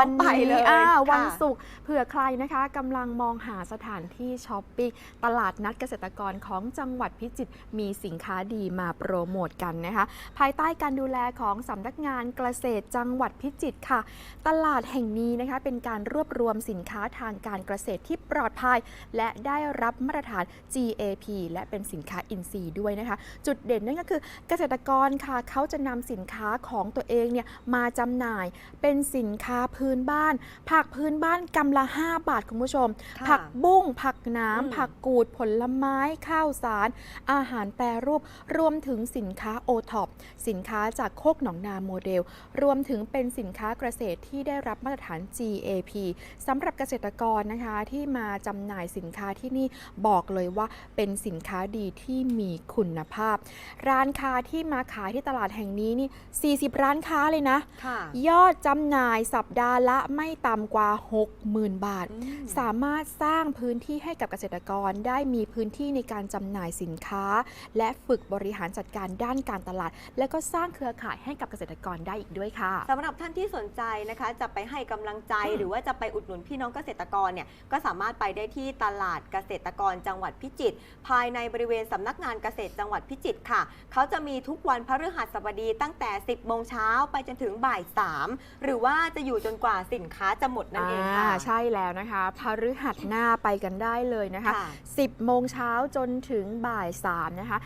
วันไปนี้เลยอ่าค่ะวันศุกร์เผื่อใครนะคะกำลังมองหาสถานที่ช้อปปิ้งตลาดนัดเกษตรกรของจังหวัดพิจิตรมีสินค้าดีมาโปรโมทกันนะคะ ภายใต้การดูแลของสำนักงานเกษตรจังหวัดพิจิตรค่ะ ตลาดแห่งนี้นะคะเป็นการรวบรวมสินค้าทางการเกษตรที่ปลอดภัย และได้รับมาตรฐาน GAP และเป็นสินค้าอินทรีย์ด้วยนะคะ จุดเด่นนั่นก็คือเกษตรกรค่ะเขาจะนำสินค้าของตัวเองเนี่ยมาจำหน่ายเป็นสินค้าพื้นบ้าน ผักพื้นบ้านกำละ 5 บาทคุณผู้ชมค่ะผักบุ้ง ผักน้อืมำผักกูดผลไม้ข้าวสาร อาหารแปรรูป รวมถึงสินค้าโอท็อปสินค้าจากโคกหนองนาโมเดล รวมถึงเป็นสินค้าเกษตรที่ได้รับมาตรฐาน GAP สำหรับเกษตรกรนะคะที่มาจำหน่ายสินค้าที่นี่บอกเลยว่าเป็นสินค้าดีที่มีคุณภาพ ร้านค้าที่มาขายที่ตลาดแห่งนี้นี่ 40 ร้านค้าเลยนะค่ะยอดจำหน่ายสัปดาห์ละไม่ต่ำกว่า 60,000 บาทอืมสามารถสร้างพื้นที่ให้กับเกษตรกรได้มีพื้นที่ในการจำหน่ายสินค้า และฝึกบริหารจัดการด้านการตลาด และก็สร้างเครือข่ายให้กับเกษตรกรได้อีกด้วยค่ะสำหรับท่านที่สนใจนะคะ จะไปให้กำลังใจอืมหรือว่าจะไปอุดหนุนพี่น้องเกษตรกรเนี่ยก็สามารถไปได้ที่ตลาดเกษตรกรจังหวัดพิจิตรภายในบริเวณสำนักงานเกษตรจังหวัดพิจิตรค่ะ เขาจะมีทุกวันพฤหัสบดีตั้งแต่ 10 โมงเช้าไปจนถึงบ่าย 3 หรือว่าจะอยู่จนกว่าสินค้าจะหมดนั่นเองค่ะาใช่แล้วนะคะพฤหัสหน้าไปกันได้เลยนะคะค่ะ10 โมงเช้าจนถึงบ่าย3นะคะ